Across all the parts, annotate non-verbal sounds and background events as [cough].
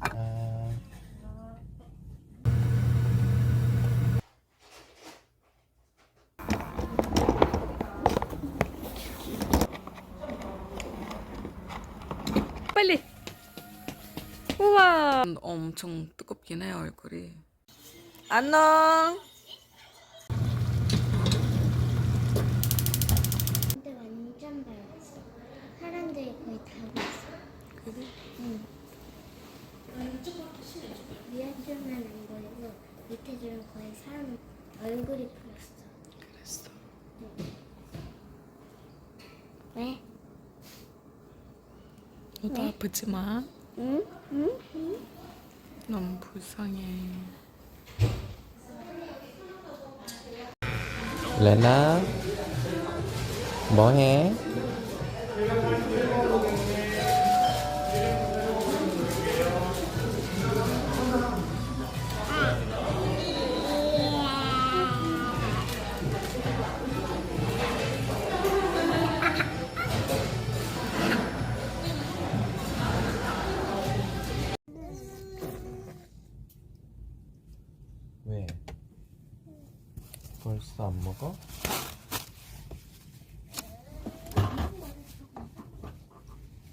아, 빨리. 우와. 엄청 뜨겁긴 해요 얼굴이. 안녕. 근데 완전 밝았어. 사람들이 거의 다 봤어. 그래? 응. 위에 줄만 안 보이고 밑에 줄은 거의 사람 얼굴이 보였어. 그랬어. 왜? 너도 아프지 마. 응? 응? 응? 너무 불쌍해. 레나, 뭐해? 어?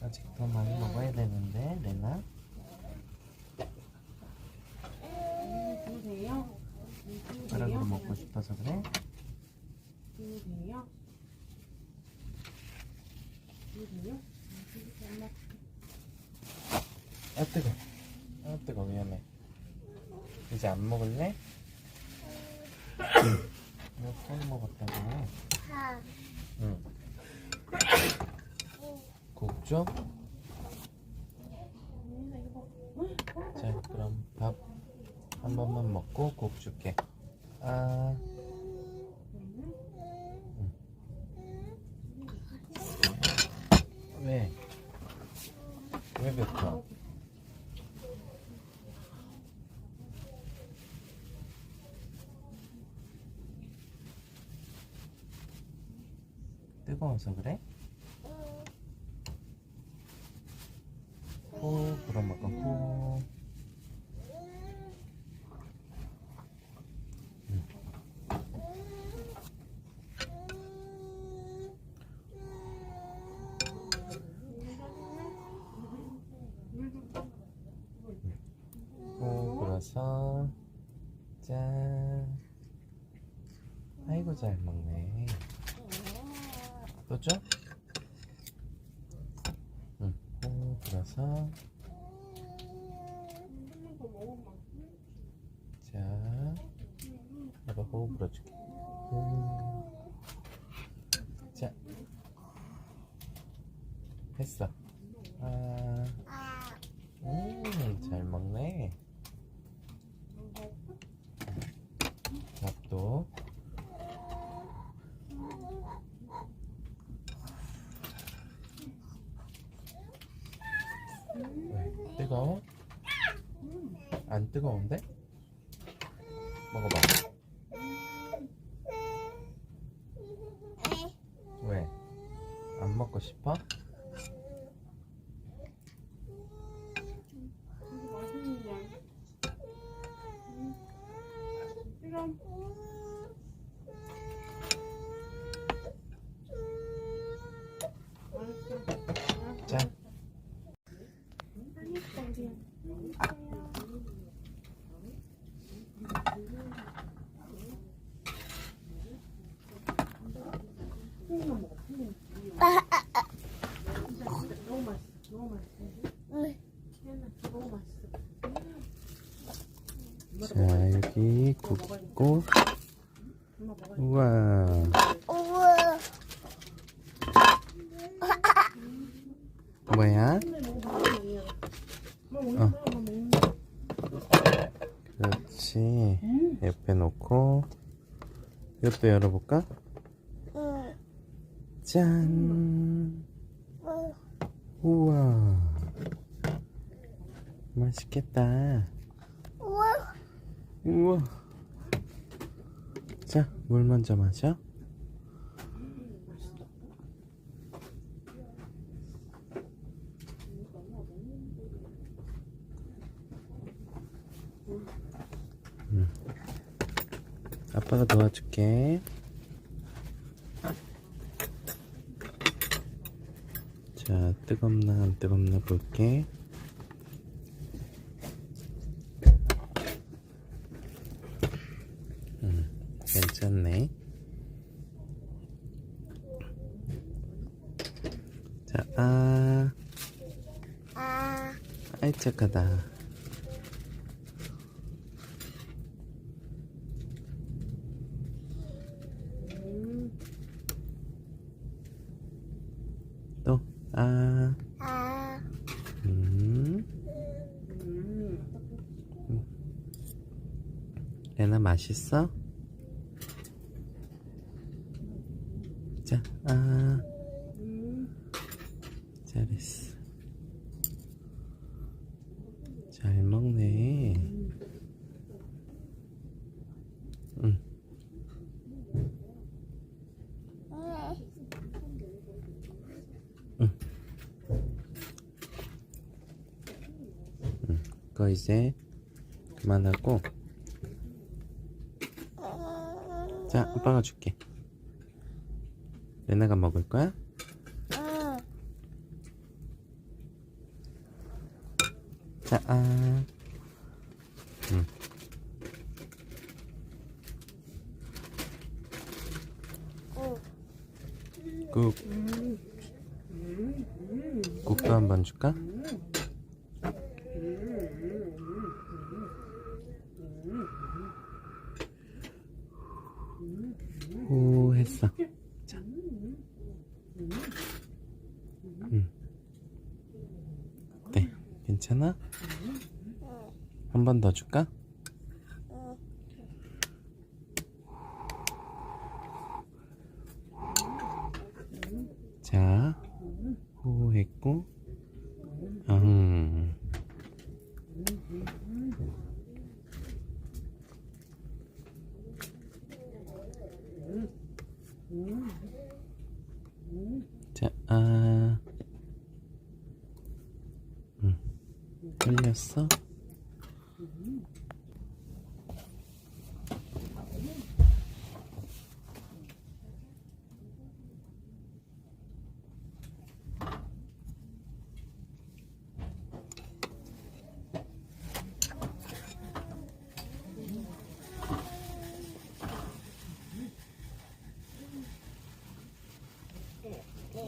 아직 더 많이 먹어야 되는데, 레나? 숟가락으로 먹고 싶어서 그래? 아 뜨거. 아 뜨거 위험해. 이제 안 먹을래? 몇번 먹었다고? 하. 응. 국죠? 자, 그럼 밥 한 번만 먹고 국 줄게. 아. 응. 왜? 왜 뱉어? 뜨거워서 그래? 후, 그럼 아까 후. 음. 후 불어서 짠. 아이고 잘 먹네. 또 줘? 응. 호 불어서. 자, 내가 호흡 불어줄게. 호. 자, 했어. 아, 음, 잘 먹네. 밥도. 왜? 뜨거워? 안 뜨거운데? 먹어봐. 왜? 안 먹고 싶어? 자 여기 국 있고 우와 우와. 뭐야? 어. 그렇지 옆에 놓고 이것도 열어볼까? 응. 짠 맛있겠다. 우와. 우와. 자, 물 먼저 마셔. 음. 아빠가 도와줄게. 자, 뜨겁나 안 뜨겁나 볼게. 착하다. 또, 아, 아, 음. 레나 맛있어? 자, 아. 잘했어. 잘 먹네. 응. 이제 그만하고. 자, 아빠가 줄게. 레나가 먹을 거야? 응. 자, 아. 응. 국. 국도 한번 줄까? 오, 했어. 자. 응. 어때? 괜찮아? 한 번 더 줄까? 자, 호했고,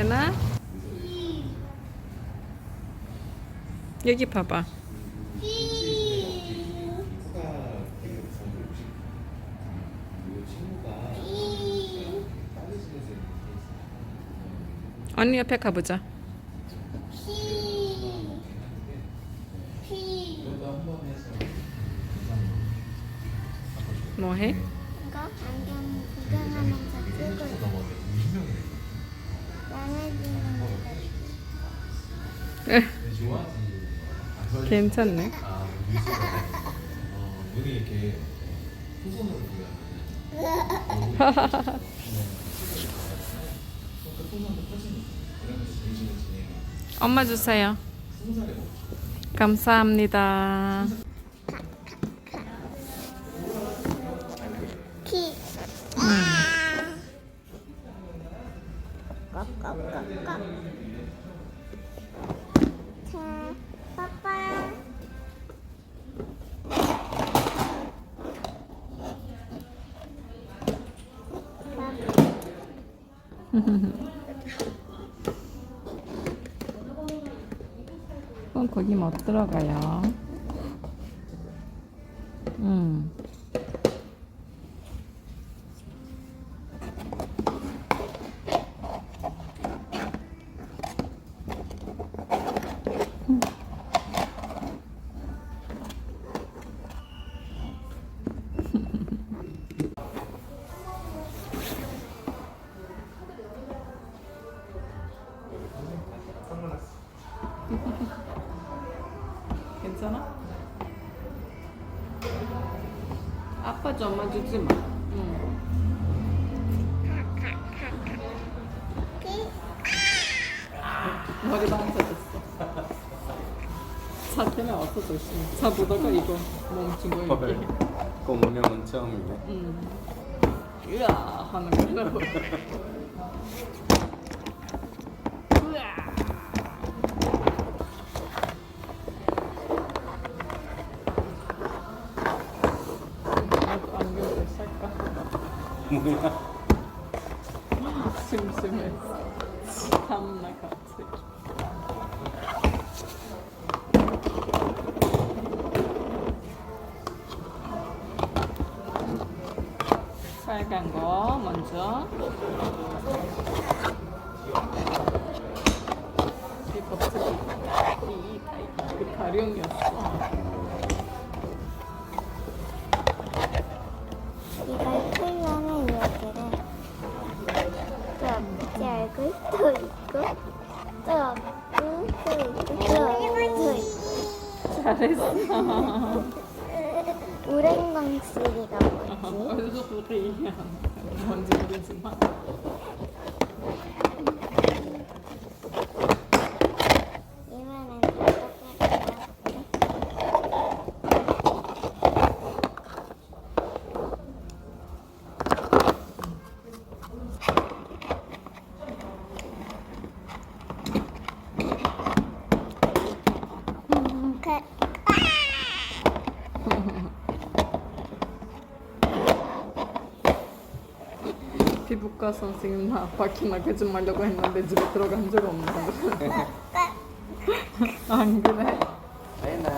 레나? 여기 봐봐. 언니 옆에 가보자. 뭐해? 괜찮네. 아, 여기 이렇게 후손으로 엄마 주세요. 감사합니다. 거기 못 들어가요. 엄마 주지 마. 응. 머리 반사됐어. 차 때문에 어서 조심. 차 보다가 이거 멈춘 거 헐. 이렇게. 꼬문형은 처음이네. 응. 으아 하는 거라고. [laughs] 뭐야? 심심했어. 참나 갑자기. 빨간 거 먼저. 이 갑자기 이 다- 그 가령이었어. 피부과 선생님 나 바퀴나 거짓말려고 했는데 집에 들어간 적 없는데. [laughs] 안 그래? 아이나.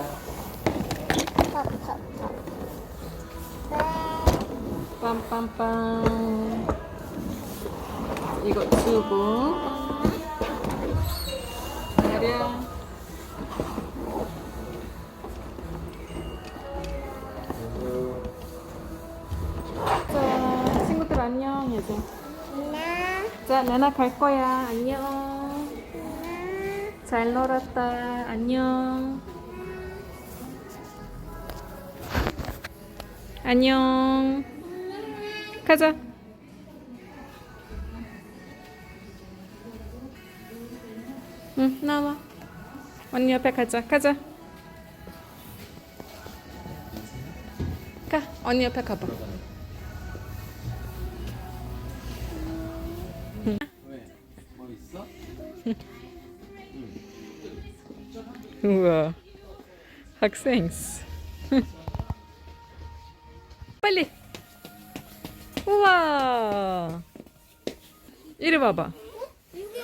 빰빰빰. 이거 주고. 내려. 자, 친구들 안녕 이제. 자, 내나 갈 거야. 안녕. 잘 놀았다. 안녕. 안녕. 가자. 응, 나와. 언니 옆에 가자. 가자. 가. 언니 옆에 가봐. 학생. 빨리. 우와. 이리 봐봐. 이게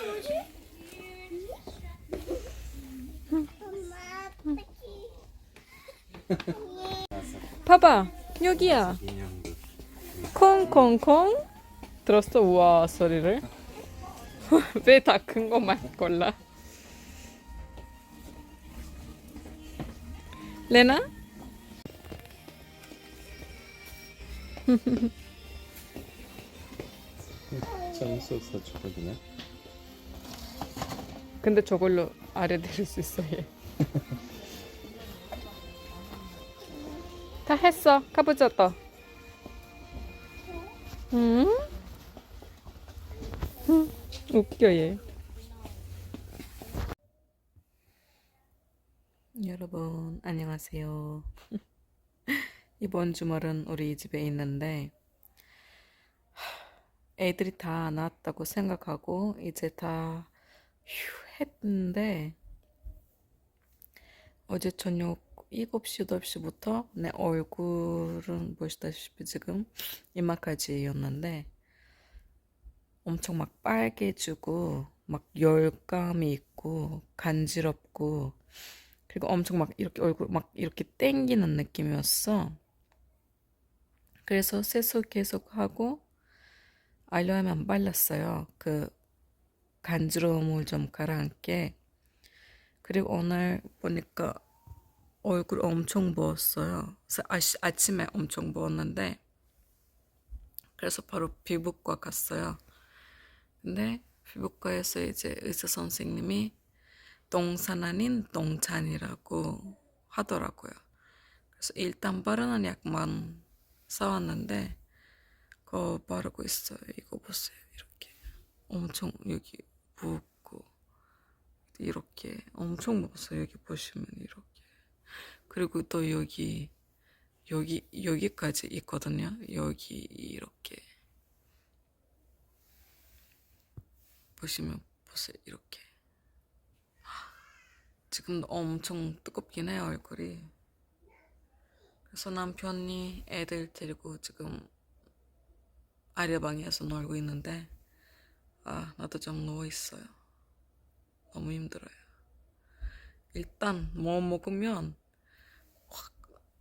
봐봐 여기야 콩콩콩 들었어? 우와 소리를 [laughs] 왜 다 큰 것만 골라 레나? 재밌었어 주거든요. 근데 저걸로 아래 내릴 수 있어 얘. [laughs] 다 했어. 가보자 또. 응? 응, 웃겨 얘. 여러분 안녕하세요. 이번 주말은 우리 집에 있는데 애들이 다 나았다고 생각하고 이제 다 휴 했는데 어제 저녁 7시, 8시부터 내 얼굴은 보시다시피 지금 이마까지였는데 엄청 막 빨개지고 막 열감이 있고 간지럽고 그리고 엄청 막 이렇게 얼굴 막 이렇게 땡기는 느낌이었어. 그래서 세수 계속 하고 알려하면 발랐어요. 그 간지러움을 좀 가라앉게. 그리고 오늘 보니까 얼굴 엄청 부었어요. 아시, 아침에 엄청 부었는데 그래서 바로 피부과 갔어요. 근데 피부과에서 이제 의사 선생님이 똥산 아닌 똥찬이라고 하더라고요. 그래서 일단 바르는 약만 사왔는데 그거 바르고 있어요. 이거 보세요. 이렇게 엄청 여기 붓고 이렇게 엄청 부었어요. 여기 보시면 이렇게 그리고 또 여기 여기 여기까지 있거든요. 여기 이렇게 보시면 보세요. 이렇게 지금 엄청 뜨겁긴 해요 얼굴이. 그래서 남편이 애들 데리고 지금 아래방에서 놀고 있는데 아 나도 좀 누워 있어요. 너무 힘들어요. 일단 뭐 먹으면 확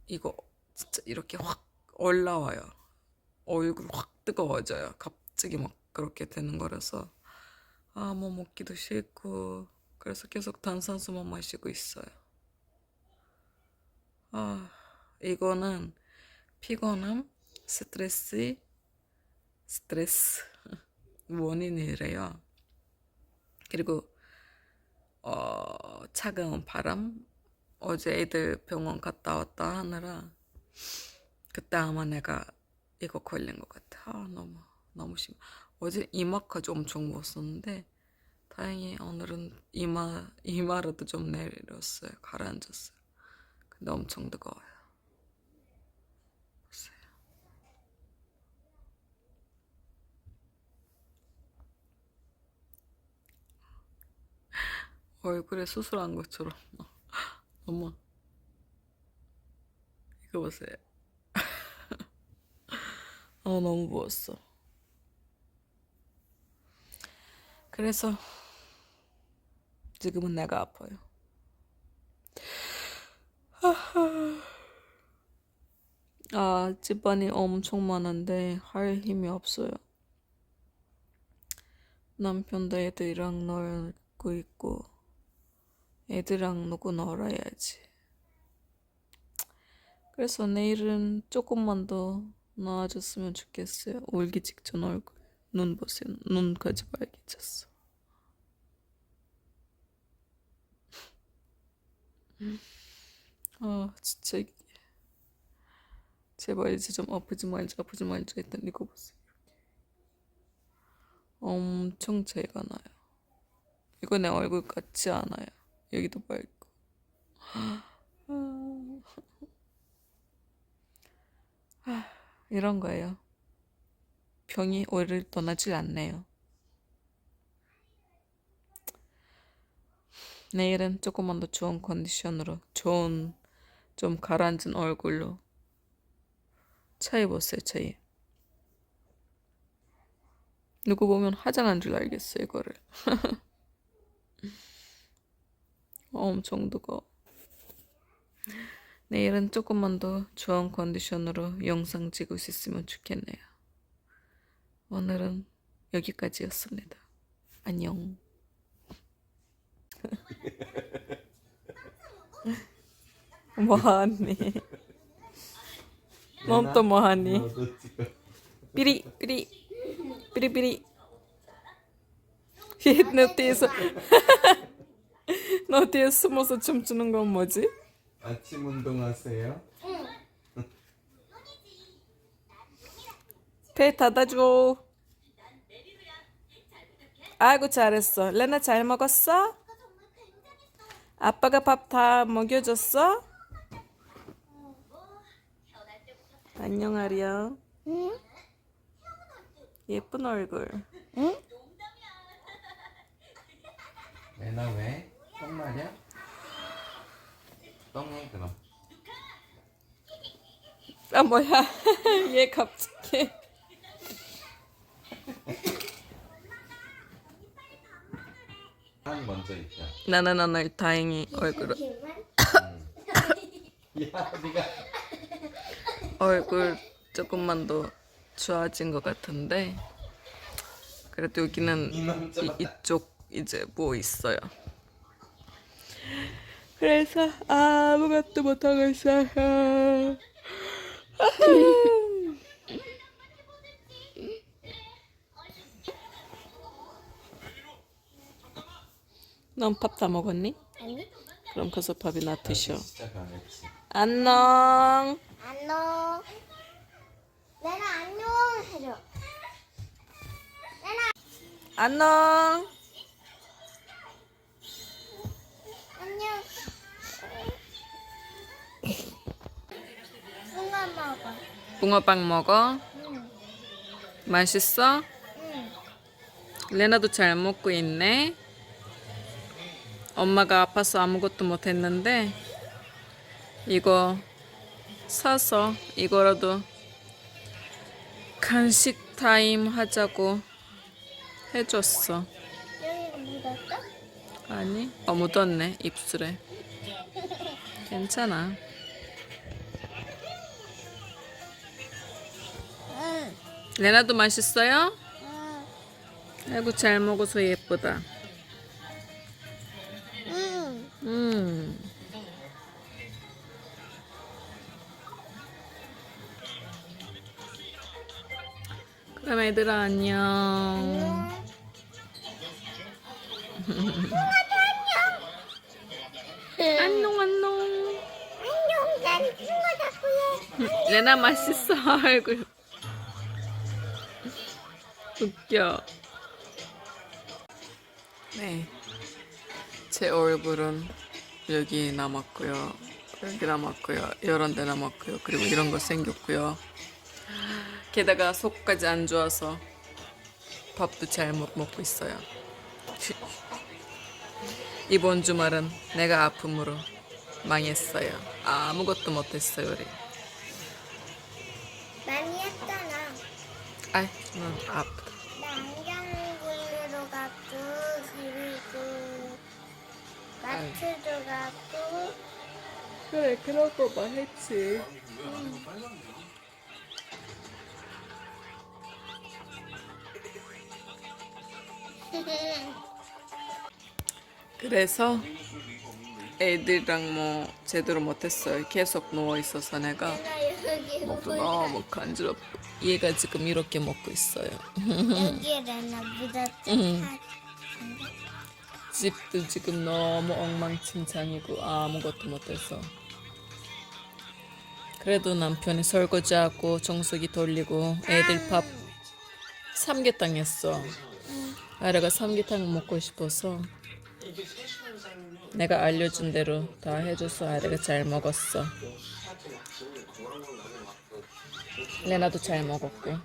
이거 진짜 이렇게 확 올라와요. 얼굴 확 뜨거워져요. 갑자기 막 그렇게 되는 거라서 아 뭐 먹기도 싫고 그래서 계속 탄산수만 마시고 있어요. 아 이거는 피곤함, 스트레스, 스트레스 [laughs] 원인이래요. 그리고 어, 차가운 바람 어제 애들 병원 갔다 왔다 하느라 그때 아마 내가 이거 걸린 것 같아. 아, 너무 너무 심. 어제 이마까지 엄청 부었었는데 다행히 오늘은 이마 이마라도 좀 내렸어요. 가라앉았어요. 근데 엄청 뜨거워요. [laughs] 얼굴에 수술한 것처럼 엄마 [laughs] 이거 보세요 아 [laughs] 너무 부었어 그래서 지금은 내가 아파요 아 집안이 엄청 많은데 할 힘이 없어요 남편도 애들이랑 놀고 있고 애들이랑 누구 놀아야지. 그래서 내일은 조금만 더 나아졌으면 좋겠어요. 울기 직전 얼굴. 눈 보세요. 눈까지 빨개졌어. 아, 진짜 이게. 제발 이제 좀 아프지 말자, 아프지 말자 했더니 이거 보세요. 엄청 차이가 나요. 이거 내 얼굴 같지 않아요. 여기도 빨고. 아, 이런 거예요. 병이 오히려 떠나질 않네요. 내일은 조금만 더 좋은 컨디션으로, 좋은, 좀 가라앉은 얼굴로 차이 보세요, 차이. 누구 보면 화장한 줄 알겠어요, 이거를. [laughs] 엄청 뜨거. 내일은 조금만 더 좋은 컨디션으로 영상 찍을 수 있으면 좋겠네요. 오늘은 여기까지였습니다. 안녕. [laughs] 뭐하니? 넌 또 뭐하니? 찍어. 삐리 삐리 삐리 삐리 너 뒤에서 너 뒤에 숨어서 춤추는 건 뭐지? 아침 운동하세요? 배 닫아줘 아이고 잘했어 레나 잘 먹었어? 아빠가 밥 다 먹여줬어? 안녕 아리야 응? 예쁜 얼굴 응? 레나 왜? 똥 마냐? 똥해 그럼. 아 뭐야 [laughs] 얘 갑자기 난 먼저. 나는 오늘 다행히 얼굴 [laughs] 야, 네가 얼굴 조금만 더 좋아진 것 같은데 그래도 여기는 이, 이쪽 이제 뭐 있어요. 그래서 아무것도 못하고 있어요. [laughs] 넌 밥 다 먹었니? 아니? 그럼 가서 밥이나 드셔. 안녕. 안녕. 내가 안녕 해줘. 안녕. 안녕. 뭔가 먹어. 붕어빵 먹어. 응. 맛있어? 응. 레나도 잘 먹고 있네. 엄마가 아파서 아무것도 못했는데 이거 사서 이거라도 간식 타임 하자고 해줬어. 아니, 어 묻었네 입술에. 괜찮아. 응. 레나도 맛있어요? 응. 아이고 잘 먹어서 예쁘다. 응. 음. 그럼 얘들아 안녕. 안녕 안녕. 안녕. 난 친구 자꾸 해. 레나 맛있어 [laughs] 얼굴. 웃겨. 네. 제 얼굴은 여기 남았고요. 여기 남았고요. 이런 데 남았고요. 그리고 이런 거 생겼고요. 게다가 속까지 안 좋아서 밥도 잘 못 먹고 있어요. 이번 주말은 내가 아픔으로 망했어요. 아무것도 못했어요, 우리. 많이 했잖아. 아이, 난 아프다. 마트도 갔고 그래, 그런 거만 했지. 그래서 애들이랑 뭐 제대로 못했어요. 계속 누워 있어서 내가 너무 간지럽고 얘가 지금 이렇게 먹고 있어요. 여기에나 묻었지. 응. 집도 지금 너무 엉망진창이고 아무것도 못해서. 그래도 남편이 설거지하고 정수기 돌리고 애들 밥 삼계탕 했어. 아래가 삼계탕 먹고 싶어서 내가 알려준 대로 다 해줘서 아래가 잘 먹었어. 레나도 잘 먹었고.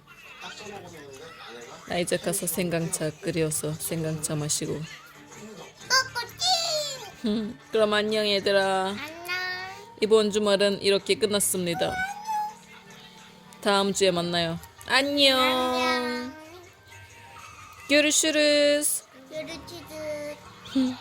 나 이제 가서 생강차 끓여서 생강차 마시고 [laughs] 그럼 안녕 얘들아 안녕. 이번 주말은 이렇게 끝났습니다 다음 주에 만나요 안녕 안녕. 큐르슈르스 요르치즈. 음.